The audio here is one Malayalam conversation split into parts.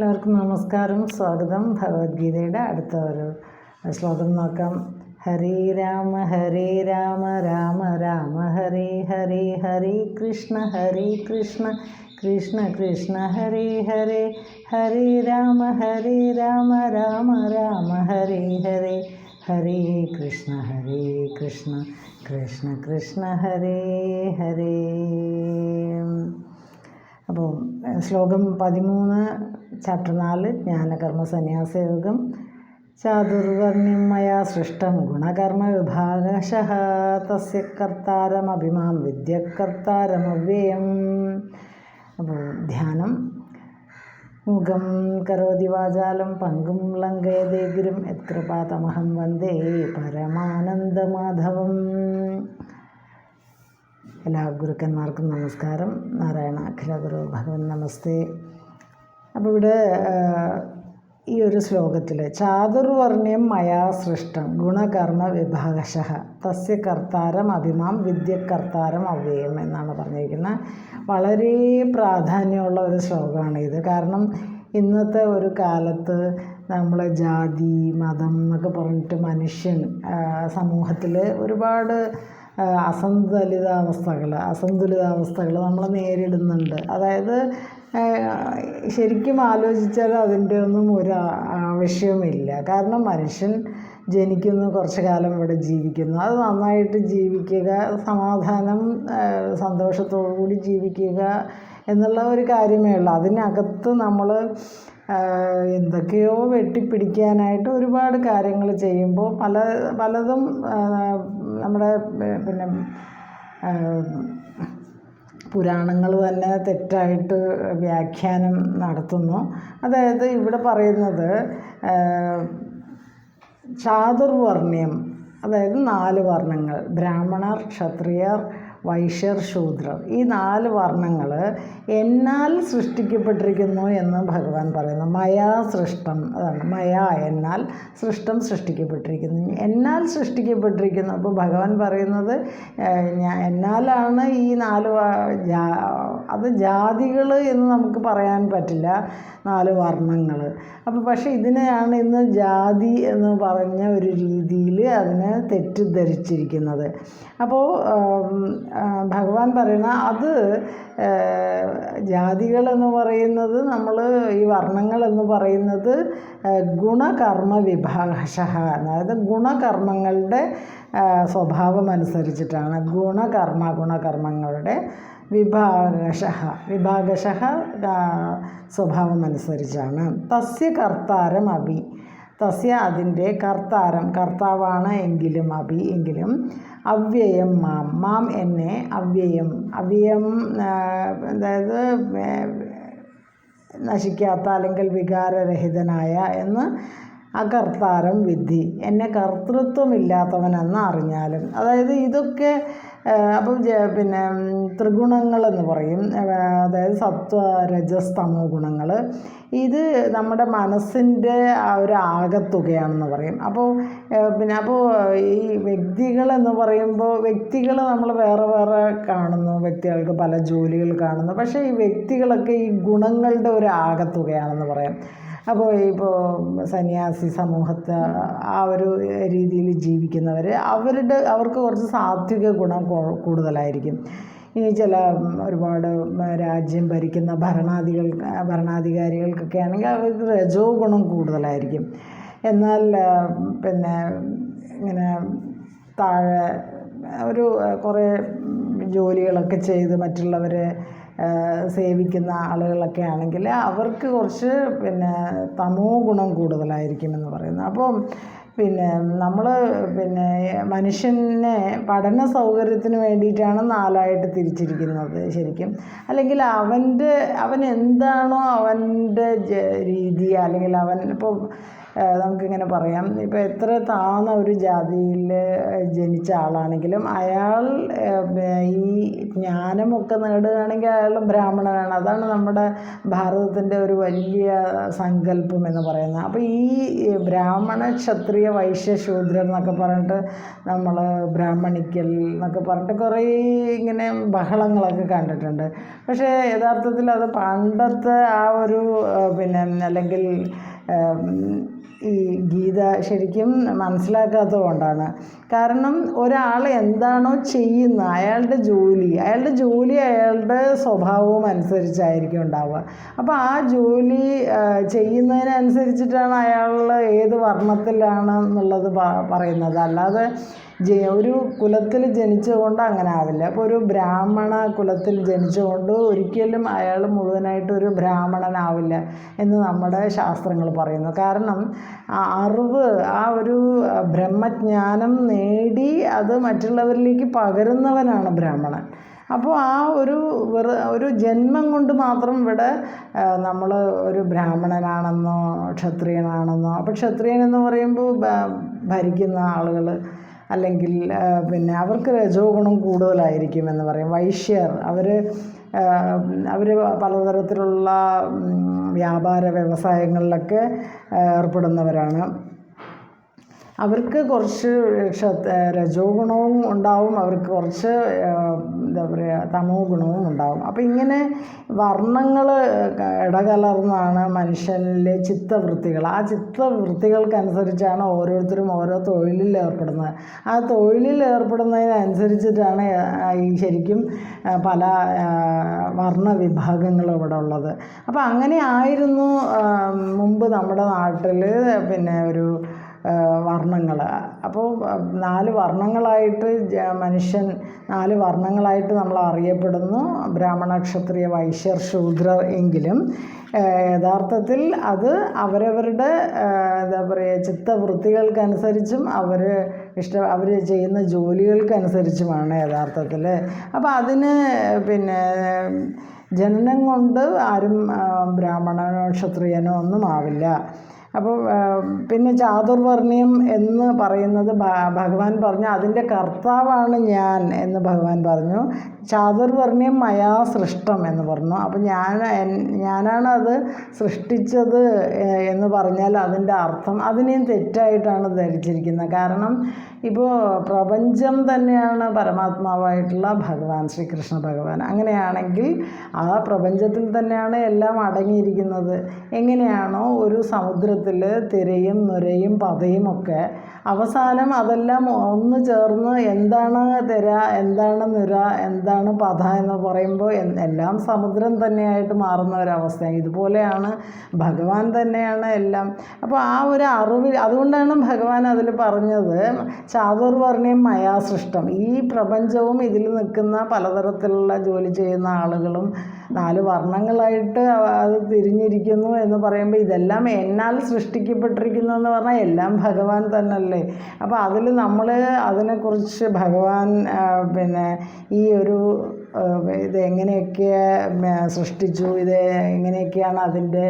എല്ലാവർക്കും നമസ്കാരം. സ്വാഗതം. ഭഗവത്ഗീതയുടെ അടുത്ത ഒരു ശ്ലോകം നോക്കാം. ഹരേ രാമ ഹരേ രാമ രാമ രാമ ഹരേ ഹരേ ഹരേ കൃഷ്ണ ഹരേ കൃഷ്ണ കൃഷ്ണ കൃഷ്ണ ഹരേ ഹരേ ഹരേ രാമ ഹരേ രാമ രാമ രാമ ഹരേ ഹരേ ഹരേ കൃഷ്ണ ഹരേ കൃഷ്ണ കൃഷ്ണ കൃഷ്ണ ഹരേ ഹരേ. അപ്പോൾ ശ്ലോകം പതിമൂന്ന് ചാപ്റ്റർ നാല് ജ്ഞാനകർമ്മ സന്യാസയോഗം. ചാതുർവർണ്യം മയാ സൃഷ്ടം ഗുണകർമ്മ വിഭാഗശ തസ്യ കർത്താരമഭിമാം വിദ്യകർത്താരമവ്യയം. അപ്പോൾ ധ്യാനം. മുഖം കരോതി വാചാലം പങ്കും ലങ്കയതേ ഗുരും യത്കൃപാതമഹം വന്ദേ പരമാനന്ദമാധവം. എല്ലാ ഗുരുക്കന്മാർക്കും നമസ്കാരം. നാരായണ അഖില ഗുരു ഭഗവൻ നമസ്തേ. അപ്പോൾ ഇവിടെ ഈ ഒരു ശ്ലോകത്തിൽ ചാതുർവർണ്യം മയാ സൃഷ്ടം ഗുണകർമ്മ വിഭാഗശ. തസ്യ കർത്താരം അഭിമാം വിദ്യക്കർത്താരം അവ്യയം എന്നാണ് പറഞ്ഞിരിക്കുന്നത്. വളരെ പ്രാധാന്യമുള്ള ഒരു ശ്ലോകമാണ് ഇത്. കാരണം ഇന്നത്തെ ഒരു കാലത്ത് നമ്മളെ ജാതി മതം എന്നൊക്കെ പറഞ്ഞിട്ട് മനുഷ്യൻ സമൂഹത്തിൽ ഒരുപാട് അസന്തുലിതാവസ്ഥകൾ അസന്തുലിതാവസ്ഥകൾ നമ്മൾ നേരിടുന്നുണ്ട്. അതായത് ശരിക്കും ആലോചിച്ചാൽ അതിന്റെ ഒന്നും ഒരു ആവശ്യമില്ല. കാരണം മനുഷ്യൻ ജനിക്കുന്നു കുറച്ച് കാലം ഇവിടെ ജീവിക്കുന്നു. അത് നന്നായിട്ട് ജീവിക്കുക സമാധാനം സന്തോഷത്തോടു കൂടി ജീവിക്കുക എന്നുള്ള ഒരു കാര്യമേ ഉള്ളൂ. അതിനകത്ത് നമ്മൾ എന്തൊക്കെയോ വെട്ടിപ്പിടിക്കാനായിട്ട് ഒരുപാട് കാര്യങ്ങൾ ചെയ്യുമ്പോൾ പല പലതും നമ്മുടെ പിന്നെ പുരാണങ്ങൾ തന്നെ തെറ്റായിട്ട് വ്യാഖ്യാനം നടത്തുന്നു. അതായത് ഇവിടെ പറയുന്നത് ചാതുർവർണ്യം അതായത് നാല് വർണങ്ങൾ ബ്രാഹ്മണർ ക്ഷത്രിയർ വൈശ്യർ ശൂദ്രർ ഈ നാല് വർണങ്ങൾ എന്നാൽ സൃഷ്ടിക്കപ്പെട്ടിരിക്കുന്നു എന്ന് ഭഗവാൻ പറയുന്നു. മയാ സൃഷ്ടം അതാണ് മയാ എന്നാൽ സൃഷ്ടം സൃഷ്ടിക്കപ്പെട്ടിരിക്കുന്നു. എന്നാൽ സൃഷ്ടിക്കപ്പെട്ടിരിക്കുന്നു. അപ്പോൾ ഭഗവാൻ പറയുന്നത് ഞാൻ എന്നാലാണ് ഈ നാല് അത് ജാതികൾ എന്ന് നമുക്ക് പറയാൻ പറ്റില്ല. നാല് വർണങ്ങൾ അപ്പോൾ പക്ഷേ ഇതിനെയാണ് ഇന്ന് ജാതി എന്ന് പറഞ്ഞ ഒരു രീതിയിൽ അതിനെ തെറ്റിദ്ധരിച്ചിരിക്കുന്നത്. അപ്പോൾ ഭഗവാൻ പറയുന്ന അത് ജാതികളെന്ന് പറയുന്നത് നമ്മൾ ഈ വർണങ്ങളെന്ന് പറയുന്നത് ഗുണകർമ്മ വിഭാഷ അതായത് ഗുണകർമ്മങ്ങളുടെ സ്വഭാവം അനുസരിച്ചിട്ടാണ്. ഗുണകർമ്മ ഗുണകർമ്മങ്ങളുടെ വിഭാഗശ വിഭാഗശ സ്വഭാവം അനുസരിച്ചാണ്. തസ്യ കർത്താരം അഭി. തസ്യ അതിന്റെ കർത്താരം. കർത്താവാണ് എങ്കിലും അഭി എങ്കിലും അവ്യയം മാം. മാം എന്നെ അവ്യയം. അവ്യയം അതായത് നശിക്കാത്ത അല്ലെങ്കിൽ വികാരരഹിതനായ എന്ന് അകർത്താരം വിദ്ധി എന്നെ കർത്തൃത്വമില്ലാത്തവനെന്ന് അറിഞ്ഞാലും. അതായത് ഇതൊക്കെ അപ്പം പിന്നെ ത്രിഗുണങ്ങളെന്ന് പറയും. അതായത് സത്വ രജസ്തമോ ഗുണങ്ങൾ ഇത് നമ്മുടെ മനസ്സിന്റെ ഒരു ആകത്തുകയാണെന്ന് പറയും. അപ്പോൾ പിന്നെ അപ്പോൾ ഈ വ്യക്തികളെന്ന് പറയുമ്പോൾ വ്യക്തികൾ നമ്മൾ വേറെ വേറെ കാണുന്നു. വ്യക്തികൾക്ക് പല ജോലികൾ കാണുന്നു. പക്ഷേ ഈ വ്യക്തികളൊക്കെ ഈ ഗുണങ്ങളുടെ ഒരു ആകത്തുകയാണെന്ന് പറയാം. അപ്പോൾ ഇപ്പോൾ സന്യാസി സമൂഹത്തെ ആ ഒരു രീതിയിൽ ജീവിക്കുന്നവർ അവരുടെ അവർക്ക് കുറച്ച് സാത്വിക ഗുണം കൂടുതലായിരിക്കും. ഇനി ചില ഒരുപാട് രാജ്യം ഭരിക്കുന്ന ഭരണാധികൾ ഭരണാധികാരികൾക്കൊക്കെ ആണെങ്കിൽ അവർക്ക് രജോ ഗുണം കൂടുതലായിരിക്കും. എന്നാൽ പിന്നെ ഇങ്ങനെ താഴെ ഒരു കുറേ ജോലികളൊക്കെ ചെയ്ത് മറ്റുള്ളവരെ സേവിക്കുന്ന ആളുകളൊക്കെ ആണെങ്കിൽ അവർക്ക് കുറച്ച് പിന്നെ തമോ ഗുണം കൂടുതലായിരിക്കുമെന്ന് പറയുന്നത് അപ്പം പിന്നെ നമ്മൾ പിന്നെ മനുഷ്യനെ പഠന സൗകര്യത്തിന് വേണ്ടിയിട്ടാണ് നാലായിട്ട് തിരിച്ചിരിക്കുന്നത് ശരിക്കും. അല്ലെങ്കിൽ അവന്റെ അവൻ എന്താണോ അവന്റെ രീതി അല്ലെങ്കിൽ അവൻ ഇപ്പോൾ നമുക്കിങ്ങനെ പറയാം. ഇപ്പോൾ എത്ര താഴ്ന്ന ഒരു ജാതിയിൽ ജനിച്ച ആളാണെങ്കിലും അയാൾ ഈ ജ്ഞാനമൊക്കെ നേടുകയാണെങ്കിൽ അയാൾ ബ്രാഹ്മണനാണ്. അതാണ് നമ്മുടെ ഭാരതത്തിന്റെ ഒരു വലിയ സങ്കല്പം എന്ന് പറയുന്നത്. അപ്പോൾ ഈ ബ്രാഹ്മണ ക്ഷത്രിയ വൈശ്യ ശൂദ്രർ എന്നൊക്കെ പറഞ്ഞിട്ട് നമ്മൾ ബ്രാഹ്മണിക്കൽ എന്നൊക്കെ പറഞ്ഞിട്ട് കുറേ ഇങ്ങനെ ബഹളങ്ങളൊക്കെ കണ്ടിട്ടുണ്ട്. പക്ഷേ യഥാർത്ഥത്തിൽ അത് പണ്ടത്തെ ആ ഒരു പിന്നെ അല്ലെങ്കിൽ ഈ ഗീത ശരിക്കും മനസ്സിലാക്കാത്തത് കൊണ്ടാണ്. കാരണം ഒരാൾ എന്താണോ ചെയ്യുന്നത് അയാളുടെ ജോലി അയാളുടെ ജോലി അയാളുടെ സ്വഭാവവും അനുസരിച്ചായിരിക്കും ഉണ്ടാവുക. അപ്പോൾ ആ ജോലി ചെയ്യുന്നതിനനുസരിച്ചിട്ടാണ് അയാൾ ഏത് വർണത്തിലാണ് എന്നുള്ളത് പറയുന്നത്. അല്ലാതെ ഒരു കുലത്തിൽ ജനിച്ചുകൊണ്ട് അങ്ങനെ ആവില്ല. അപ്പോൾ ഒരു ബ്രാഹ്മണ കുലത്തിൽ ജനിച്ചുകൊണ്ട് ഒരിക്കലും അയാൾ മുഴുവനായിട്ട് ഒരു ബ്രാഹ്മണനാവില്ല എന്ന് നമ്മുടെ ശാസ്ത്രങ്ങൾ പറയുന്നു. കാരണം അറിവ് ആ ഒരു ബ്രഹ്മജ്ഞാനം നേടി അത് മറ്റുള്ളവരിലേക്ക് പകരുന്നവനാണ് ബ്രാഹ്മണൻ. അപ്പോൾ ആ ഒരു വെറു ഒരു ജന്മം കൊണ്ട് മാത്രം ഇവിടെ നമ്മൾ ഒരു ബ്രാഹ്മണനാണെന്നോ ക്ഷത്രിയനാണെന്നോ അപ്പോൾ ക്ഷത്രിയൻ എന്ന് പറയുമ്പോൾ ഭരിക്കുന്ന ആളുകൾ അല്ലെങ്കിൽ പിന്നെ അവർക്ക് രജോ ഗുണം കൂടുതലായിരിക്കും എന്ന് പറയും. വൈശ്യർ അവർ അവർ പലതരത്തിലുള്ള വ്യാപാര വ്യവസായങ്ങളിലൊക്കെ ഏർപ്പെടുന്നവരാണ്. അവർക്ക് കുറച്ച് രജോ ഗുണവും ഉണ്ടാവും. അവർക്ക് കുറച്ച് എന്താ പറയുക തമോ ഗുണവും ഉണ്ടാവും. അപ്പോൾ ഇങ്ങനെ വർണങ്ങൾ ഇടകലർന്നാണ് മനുഷ്യനിലെ ചിത്തവൃത്തികൾ. ആ ചിത്തവൃത്തികൾക്കനുസരിച്ചാണ് ഓരോരുത്തരും ഓരോ തൊഴിലിൽ ഏർപ്പെടുന്നത്. ആ തൊഴിലിൽ ഏർപ്പെടുന്നതിനനുസരിച്ചിട്ടാണ് ഈ ശരിക്കും പല വർണ വിഭാഗങ്ങളും ഇവിടെ ഉള്ളത്. അപ്പോൾ അങ്ങനെ ആയിരുന്നു മുമ്പ് നമ്മുടെ നാട്ടിൽ പിന്നെ ഒരു വർണങ്ങൾ അപ്പോൾ നാല് വർണങ്ങളായിട്ട് മനുഷ്യൻ നാല് വർണങ്ങളായിട്ട് നമ്മൾ അറിയപ്പെടുന്നു. ബ്രാഹ്മണ ക്ഷത്രിയ വൈശ്യർ ശൂദ്രർ എങ്കിലും. യഥാർത്ഥത്തിൽ അത് അവരവരുടെ എന്താ പറയുക ചിത്തവൃത്തികൾക്കനുസരിച്ചും അവർ ഇഷ്ട അവർ ചെയ്യുന്ന ജോലികൾക്കനുസരിച്ചുമാണ് യഥാർത്ഥത്തിൽ അപ്പോൾ അതിന് പിന്നെ ജനനം കൊണ്ട് ആരും ബ്രാഹ്മണനോ ക്ഷത്രിയനോ ഒന്നും ആവില്ല. അപ്പോൾ പിന്നെ ചാതുർവർണയം എന്ന് പറയുന്നത് ഭഗവാൻ പറഞ്ഞു അതിന്റെ കർത്താവാണ് ഞാൻ എന്ന് ഭഗവാൻ പറഞ്ഞു. ചാതുർവർണയം മയാ സൃഷ്ടം എന്ന് പറഞ്ഞു. അപ്പോൾ ഞാൻ ഞാനാണ് അത് സൃഷ്ടിച്ചത് എന്ന് പറഞ്ഞാൽ അതിന്റെ അർത്ഥം അതിനെയും തെറ്റായിട്ടാണ് ധരിച്ചിരിക്കുന്നത്. കാരണം ഇപ്പോൾ പ്രപഞ്ചം തന്നെയാണ് പരമാത്മാവായിട്ടുള്ള ഭഗവാൻ ശ്രീകൃഷ്ണ ഭഗവാൻ. അങ്ങനെയാണെങ്കിൽ ആ പ്രപഞ്ചത്തിൽ തന്നെയാണ് എല്ലാം അടങ്ങിയിരിക്കുന്നത്. എങ്ങനെയാണോ ഒരു സമുദ്രത്തിൽ തിരയും നുരയും പതയും ഒക്കെ. അവസാനം അതെല്ലാം ഒന്ന് ചേർന്ന് എന്താണ് തിര എന്താണ് നുര എന്താണ് പത എന്ന് പറയുമ്പോൾ എല്ലാം സമുദ്രം തന്നെയായിട്ട് മാറുന്ന ഒരവസ്ഥ ഇതുപോലെയാണ് ഭഗവാൻ തന്നെയാണ് എല്ലാം. അപ്പോൾ ആ ഒരു അറിവ് അതുകൊണ്ടാണ് ഭഗവാൻ അതിൽ പറഞ്ഞത് ചാതുർവർണയം മയാസൃഷ്ടം ഈ പ്രപഞ്ചവും ഇതിൽ നിൽക്കുന്ന പലതരത്തിലുള്ള ജോലി ചെയ്യുന്ന ആളുകളും നാല് വർണങ്ങളായിട്ട് അത് തിരിഞ്ഞിരിക്കുന്നു എന്ന് പറയുമ്പോൾ ഇതെല്ലാം എന്നാൽ സൃഷ്ടിക്കപ്പെട്ടിരിക്കുന്നു എന്ന് പറഞ്ഞാൽ എല്ലാം ഭഗവാൻ തന്നെയല്ലേ അപ്പോൾ അതിൽ നമ്മൾ അതിനെക്കുറിച്ച് ഭഗവാൻ പിന്നെ ഈ ഒരു ഇത് എങ്ങനെയൊക്കെ സൃഷ്ടിച്ചു ഇത് എങ്ങനെയൊക്കെയാണ് അതിന്റെ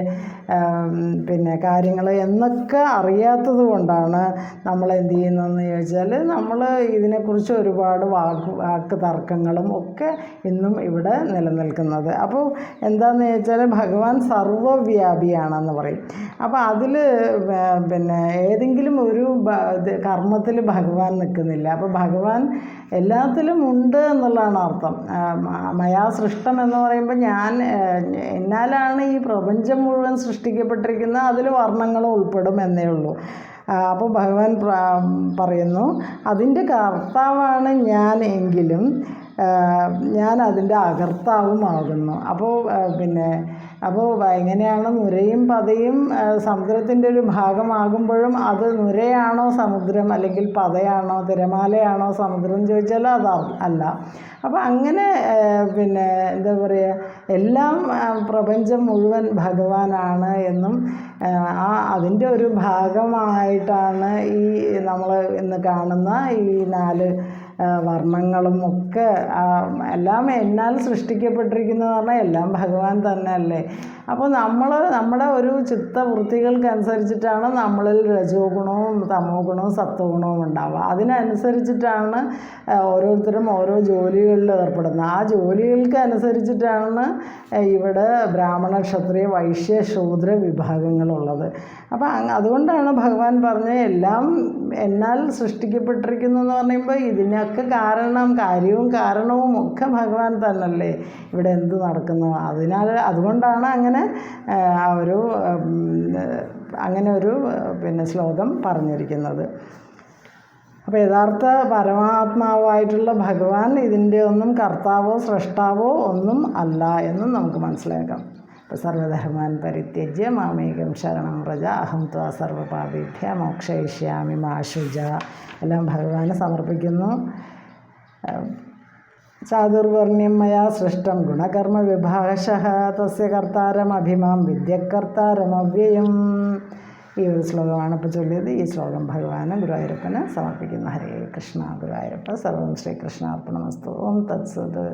പിന്നെ കാര്യങ്ങൾ എന്നൊക്കെ അറിയാത്തത് കൊണ്ടാണ് നമ്മൾ എന്ത് ചെയ്യുന്നതെന്ന് ചോദിച്ചാൽ നമ്മൾ ഇതിനെക്കുറിച്ച് ഒരുപാട് വാക്ക് വാക്ക് തർക്കങ്ങളും ഒക്കെ ഇന്നും ഇവിടെ നിലനിൽക്കുന്നത്. അപ്പോൾ എന്താണെന്ന് ചോദിച്ചാൽ ഭഗവാൻ സർവവ്യാപിയാണെന്ന് പറയും. അപ്പോൾ അതിൽ പിന്നെ ഏതെങ്കിലും ഒരു കർമ്മത്തിൽ ഭഗവാൻ നിൽക്കുന്നില്ല. അപ്പോൾ ഭഗവാൻ എല്ലാത്തിലും ഉണ്ട് എന്നുള്ളതാണ് അർത്ഥം. മയാ സൃഷ്ടം എന്ന് പറയുമ്പോൾ ഞാൻ എന്നാലാണ് ഈ പ്രപഞ്ചം മുഴുവൻ സൃഷ്ടിക്കപ്പെട്ടിരിക്കുന്നത് അതിൽ വർണങ്ങൾ ഉൾപ്പെടും എന്നേ ഉള്ളൂ. അപ്പോൾ ഭഗവാൻ പറയുന്നു അതിന്റെ കർത്താവാണ് ഞാൻ എങ്കിലും ഞാൻ അതിന്റെ അകർത്താവുമാകുന്നു. അപ്പോൾ പിന്നെ അപ്പോൾ എങ്ങനെയാണ് നുരയും പതയും സമുദ്രത്തിന്റെ ഒരു ഭാഗമാകുമ്പോഴും അത് നുരയാണോ സമുദ്രം അല്ലെങ്കിൽ പതയാണോ തിരമാലയാണോ സമുദ്രം ചോദിച്ചാൽ അത് അല്ല. അപ്പോൾ അങ്ങനെ പിന്നെ എന്താ പറയുക എല്ലാം പ്രപഞ്ചം മുഴുവൻ ഭഗവാനാണ് എന്നും ആ, അതിന്റെ ഒരു ഭാഗമായിട്ടാണ് ഈ നമ്മൾ ഇന്ന് കാണുന്ന ഈ നാല് വർണങ്ങളും ഒക്കെ എല്ലാം എന്നാൽ സൃഷ്ടിക്കപ്പെട്ടിരിക്കുന്നത് പറഞ്ഞാൽ എല്ലാം ഭഗവാൻ തന്നെ അല്ലേ അപ്പോൾ നമ്മൾ നമ്മുടെ ഒരു ചിത്തവൃത്തികൾക്കനുസരിച്ചിട്ടാണ് നമ്മളിൽ രജോ ഗുണവും തമോ ഗുണവും സത്വ ഗുണവും ഉണ്ടാവുക. അതിനനുസരിച്ചിട്ടാണ് ഓരോരുത്തരും ഓരോ ജോലികളിൽ ഏർപ്പെടുന്നത്. ആ ജോലികൾക്ക് അനുസരിച്ചിട്ടാണ് ഇവിടെ ബ്രാഹ്മണ ക്ഷത്രിയ വൈശ്യ ശൂദ്ര വിഭാഗങ്ങളുള്ളത്. അപ്പോൾ അതുകൊണ്ടാണ് ഭഗവാൻ പറഞ്ഞത് എല്ലാം എന്നാൽ സൃഷ്ടിക്കപ്പെട്ടിരിക്കുന്നു പറയുമ്പോൾ പറയുമ്പോൾ ഇതിനൊക്കെ കാരണം കാര്യവും കാരണവും ഒക്കെ ഭഗവാൻ തന്നല്ലേ ഇവിടെ എന്ത് നടക്കുന്നു. അതിനാൽ അതുകൊണ്ടാണ് അങ്ങനെ ഒരു അങ്ങനെ ഒരു പിന്നെ ശ്ലോകം പറഞ്ഞിരിക്കുന്നത്. അപ്പോൾ യഥാർത്ഥ പരമാത്മാവായിട്ടുള്ള ഭഗവാൻ ഇതിന്റെ ഒന്നും കർത്താവോ സൃഷ്ടാവോ ഒന്നും അല്ല എന്നും നമുക്ക് മനസ്സിലാക്കാം. സർവധർമാൻ പരിത്യജ്യ മാമേകം ശരണം വ്രജ അഹം ത്വാ സർവപാപിഭ്യ മോക്ഷയിഷ്യാമി മാശുജ എല്ലാം ഭഗവാന് സമർപ്പിക്കുന്നു. ചാതുർവർണ്യം മയാ സൃഷ്ടം ഗുണകർമ്മ വിഭാഷ തസ്യ കർത്താരമഭിമാം വിദ്യകർത്താരമവ്യയം ഈ ഒരു ശ്ലോകമാണ് ഇപ്പോൾ ചൊല്ലിയത്. ഈ ശ്ലോകം ഭഗവാന് ഗുരുവായൂരപ്പന് സമർപ്പിക്കുന്ന. ഹരേ കൃഷ്ണ ഗുരുവായൂരപ്പ. സർവം ശ്രീകൃഷ്ണാർപ്പണമസ്തു. ഓം തത്സത്.